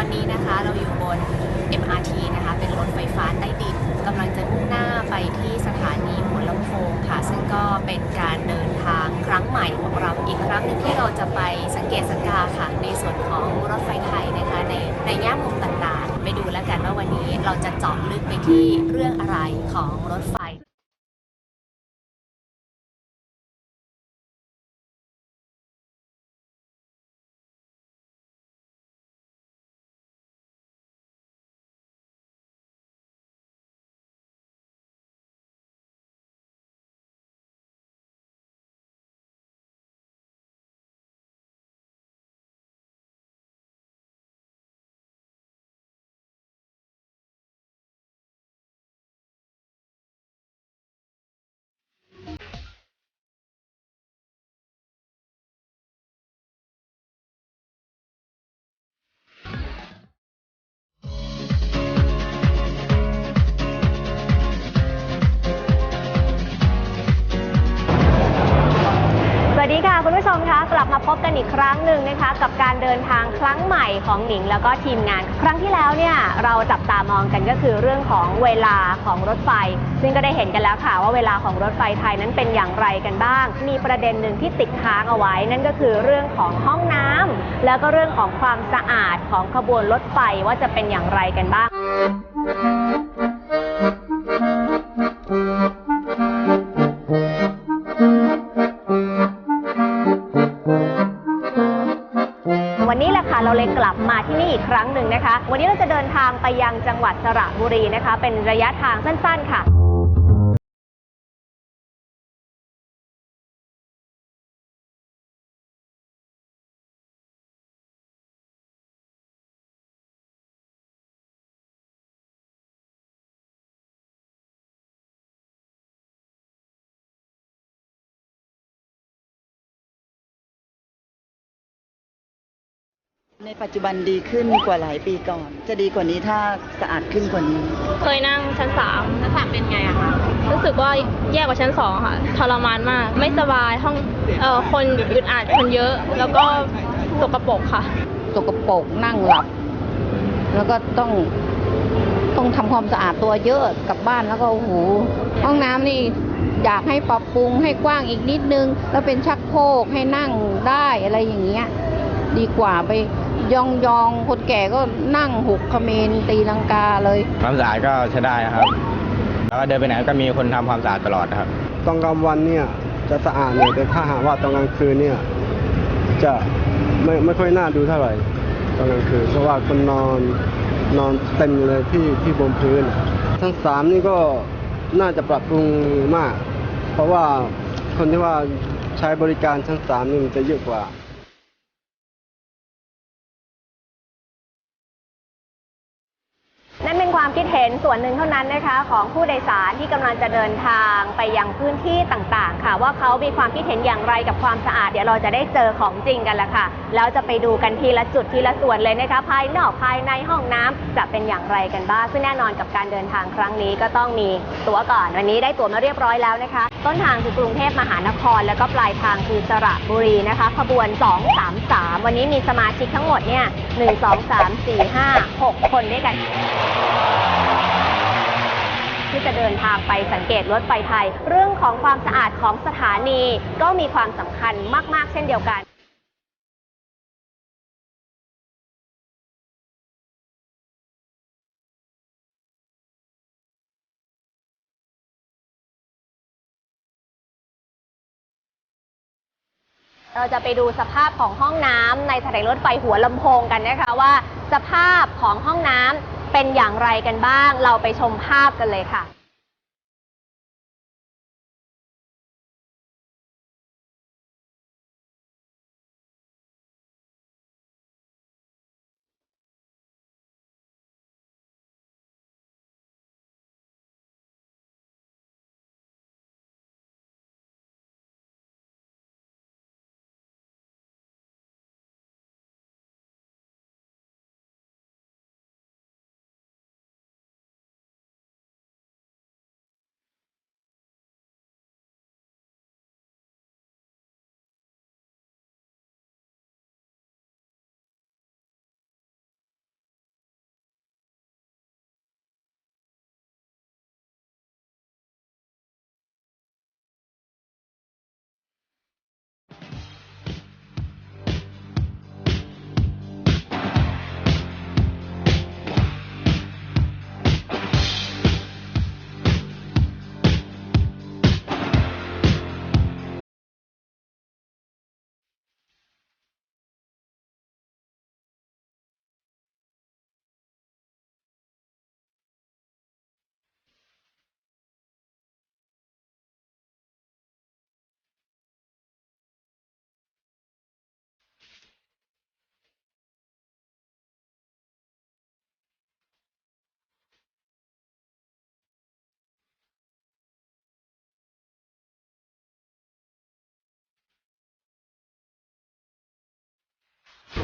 อนนี้นะคะเราอยู่บน MRT นะคะเป็นรถไฟฟ้าใต้ดินกำลังจะมุ่งหน้าไปที่สถานีหัวลำโพงค่ะ ซึ่งก็เป็นการเดินทางครั้งใหม่ของเราอีกครั้งหนึ่งที่เราจะไปสังเกตสังกาค่ะ ในส่วนของรถไฟไทยนะคะ ในในแง่มุมต่างๆ ไปดูแล้วกันว่าวันนี้เราจะเจาะลึกไปที่เรื่องอะไรของรถไฟ ดีค่ะคุณผู้ชมคะกลับมาพบกันอีกครั้งหนึ่งนะคะ กับการเดินทางครั้งใหม่ของหนิงแล้วก็ทีมงาน ครั้งที่แล้วเนี่ยเราจับตามองกันก็คือเรื่องของเวลาของรถไฟ ซึ่งก็ได้เห็นกันแล้วค่ะ ว่าเวลาของรถไฟไทยนั้นเป็นอย่างไรกันบ้าง มีประเด็นหนึ่งที่ติดค้างเอาไว้ นั่นก็คือเรื่องของห้องน้ำแล้วก็เรื่องของความสะอาดของขบวนรถไฟว่าจะเป็นอย่างไรกันบ้าง นี้แหละค่ะเราเลยกลับมาที่นี่อีกครั้งหนึ่งนะคะ วันนี้เราจะเดินทางไปยังจังหวัดสระบุรีนะคะ เป็นระยะทางสั้นๆค่ะ ในปัจจุบันดีขึ้นกว่าหลายปีก่อน จะดีกว่านี้ถ้าสะอาดขึ้นกว่านี้ เคยนั่งชั้นสามชั้นสามเป็นไงอะคะรู้สึกว่าแย่กว่าชั้นสองค่ะทรมานมาก ไม่สบายห้องเอ่อคนอึดอัดคนเยอะ แล้วก็สกปรกค่ะสกปรกนั่งหลับ แล้วก็ต้องต้องทำความสะอาดตัวเยอะกลับบ้านแล้วก็โอ้โหห้องน้ำนี่อยากให้ปรับปรุงให้กว้างอีกนิดนึง แล้วเป็นชักโครกให้นั่งได้อะไรอย่างเงี้ย ดีกว่าไป ยองยองๆคนแก่ก็นั่งหุกเขมรตีลังกาเลย ความสะอาดก็ใช้ได้นะครับ แล้วก็เดินไปไหนก็มีคนทำความสะอาดตลอดนะครับตอนกลางวันเนี่ยจะสะอาดหน่อยแต่ถ้าหากว่าตอนกลางคืนเนี่ย จะไม่ไม่ค่อยน่าดูเท่าไหร่ตอนกลางคืนเพราะว่าคนนอนนอนเต็มเลยที่ที่บนพื้นชั้นสามนี่ก็น่าจะปรับปรุงมาก เพราะว่าคนที่ว่าใช้บริการชั้นสามนี่มันจะเยอะกว่า ความคิดเห็นส่วนหนึ่งเท่านั้นนะคะ ของผู้โดยสารที่กำลังจะเดินทางไปยังพื้นที่ต่างๆ ค่ะ ว่าเขามีความคิดเห็นอย่างไรกับความสะอาด เดี๋ยวเราจะได้เจอของจริงกันละค่ะ แล้วจะไปดูกันทีละจุดทีละส่วนเลยนะคะ ภายนอกภายในห้องน้ำจะเป็นอย่างไรกันบ้าง ซึ่งแน่นอนกับการเดินทางครั้งนี้ก็ต้องมีตั๋วก่อน วันนี้ได้ตั๋วมาเรียบร้อยแล้วนะคะ ต้นทางคือกรุงเทพมหานคร แล้วก็ปลายทางคือสระบุรีนะคะ ขบวน 233 วันนี้มีสมาชิกทั้งหมดเนี่ย 1 2 3 4 5 6 คนด้วยกัน ที่จะเดินทางไปสังเกตรถไฟไทย เรื่องของความสะอาดของสถานีก็มีความสำคัญมาก ๆ เช่นเดียวกันเราจะไปดูสภาพของห้องน้ำในสถานีรถไฟหัวลำโพงกันนะคะว่า สภาพของห้องน้ำ เป็นอย่างไรกันบ้าง เราไปชมภาพกันเลยค่ะ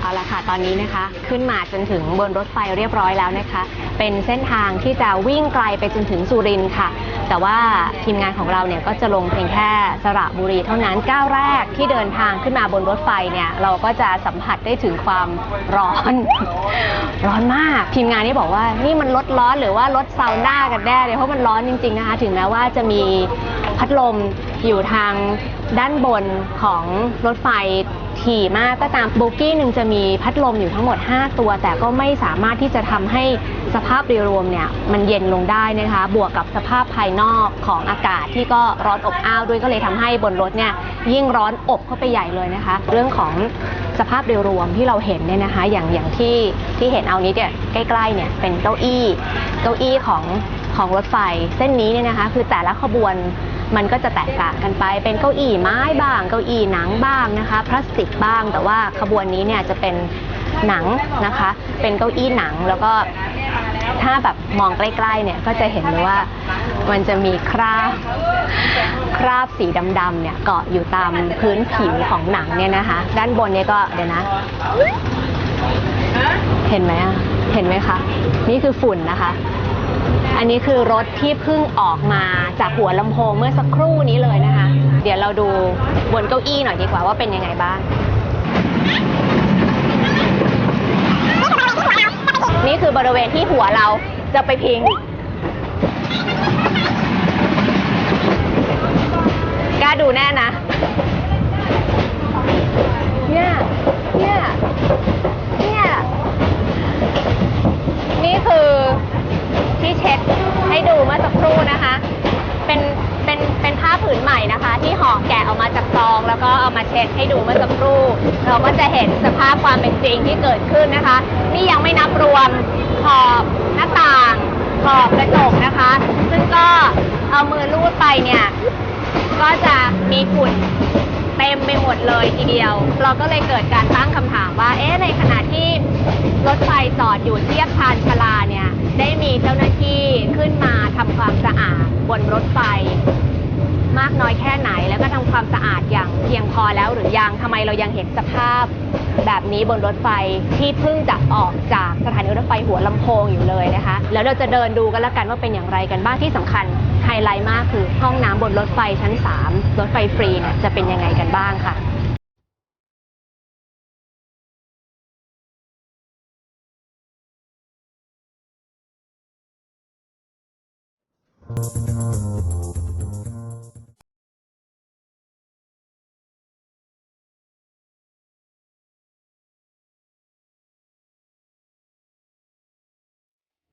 เอาละค่ะ ตอนนี้นะคะ ขึ้นมาจนถึงบนรถไฟเรียบร้อยแล้วนะคะ เป็นเส้นทางที่จะวิ่งไกลไปจนถึงสุรินทร์ค่ะ แต่ว่าทีมงานของเราเนี่ยก็จะลงเพียงแค่สระบุรีเท่านั้นก้าวแรกที่เดินทางขึ้นมาบนรถไฟเนี่ยเราก็จะสัมผัสได้ถึงความร้อน ร้อนมาก ทีมงานนี่บอกว่านี่มันรถร้อนหรือว่ารถซาวน่ากันแน่เลยเพราะมันร้อนจริงๆนะคะ ถึงแม้ว่าจะมีพัดลมอยู่ทางด้านบนของรถไฟ ถี่มากก็ตามโบกี้หนึ่งจะมีพัดลมอยู่ทั้งหมด 5 ตัว แต่ก็ไม่สามารถที่จะทำให้สภาพโดยรวมเนี่ยมันเย็นลงได้นะคะ บวกกับสภาพภายนอกของอากาศที่ก็ร้อนอบอ้าวด้วยก็เลยทำให้บนรถเนี่ยยิ่งร้อนอบเข้าไปใหญ่เลยนะคะ เรื่องของสภาพโดยรวมที่เราเห็นเนี่ยนะคะ อย่างอย่างที่ที่เห็นเอานี้เนี่ยใกล้ๆเนี่ยเป็นเก้าอี้ เก้าอี้ของของรถไฟเส้นนี้เนี่ยนะคะ คือแต่ละขบวน มันก็จะแตกต่างกันไป เป็นเก้าอี้ไม้บ้าง เก้าอี้หนังบ้างนะคะ พลาสติกบ้าง แต่ว่าขบวนนี้เนี่ยจะเป็นหนังนะคะ เป็นเก้าอี้หนังแล้วก็ถ้าแบบมองใกล้ๆเนี่ยก็จะเห็นเลยว่ามันจะมีคราบคราบสีดำๆเนี่ยเกาะอยู่ตามพื้นผิวของหนังเนี่ยนะคะ ด้านบนเนี่ยก็เดี๋ยวนะ เห็นไหมอะเห็นไหมคะ นี่คือฝุ่นนะคะ อันนี้คือรถที่เพิ่งออกมาจากหัวลำโพงเมื่อสักครู่นี้เลยนะคะ เดี๋ยวเราดูบนเก้าอี้หน่อยดีกว่าว่าเป็นยังไงบ้าง นี่คือบริเวณที่หัวเราจะไปพิง กล้าดูแน่นะ เนี่ย เนี่ย เนี่ย นี่คือที่เช็ดให้ดูเมื่อสักครู่นะคะ เป็น เป็น เป็นผ้าผืนใหม่นะคะ ที่ห่อแกะอ องแล้วก็เอามาเช็ดให้ดูเมื่อสักครู่ เราก็จะเห็นสภาพความเป็นจริงที่เกิดขึ้นนะคะ นี่ยังไม่นับรวมขอบหน้าต่างขอบกระจกนะคะ ซึ่งก็เอามือลูดไปเนี่ย ก็จะมีฝุ่นเต็มไปหมดเลยทีเดียว เราก็เลยเกิดการตั้งคำถามว่า เอ๊ะ ในขณะที่รถไฟจอดอยู่เทียบชานชลาเนี่ย ได้มีเจ้าหน้าที่ขึ้นมาทำความสะอาดบนรถไฟ มากน้อยแค่ไหน แล้วก็ทำความสะอาดอย่างเพียงพอแล้วหรือยังทำไมเรายังเห็นสภาพ แบบนี้บนรถไฟที่เพิ่งจะออกจากสถานีรถไฟหัวลำโพงอยู่เลยนะคะ แล้วเราจะเดินดูกันแล้วกันว่าเป็นอย่างไรกันบ้างที่สำคัญไฮไลท์มากคือห้องน้ำบนรถไฟชั้น 3 รถไฟฟรีเนี่ยจะเป็นยังไงกันบ้างค่ะ